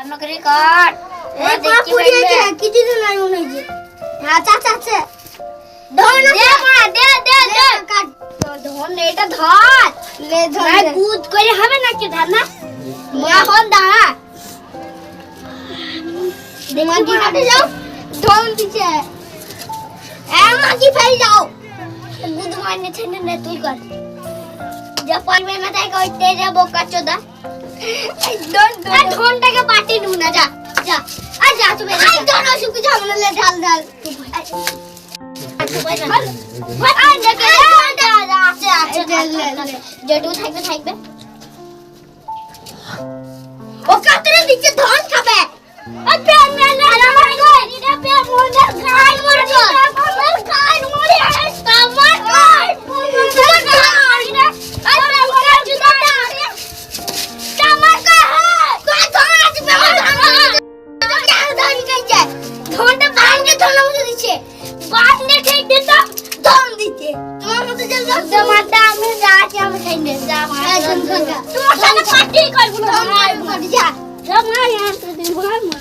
অন্য করে এই দেখি পুড়িয়েছে পাইবে। নাই মনে হইছে আচ্ছা আচ্ছা আচ্ছা ধর না দে মা দে দে দে কাট ধন এটা ধর লে ধর ভাই গুদ করে হবে নাকি ধান না এখন দাঁড়া মাটি কাটে যাও এ ফেল গুদ মারনে ছেনে নে তুই কর যা পারবে না তাই কইতে যা বোকা চোদা ধনটাকে পাটি নু না যা যা আর যা তুমি আই ধন অসুখ কিছু লে ঢাল। ঢাল যেটুকু থাকবে থাকবে। ও কাতরে নিচে ধন খাবে। বাটনে ঠিক দিত ধন দিচ্ছে তোমার মতো জল দাও তোমার দামে যা আছে আমি খাই নে যা এই ধন খাগা তোমার সাথে পার্টি করব না ধন খাবি যা যা মা ইয়ার দিন বল মা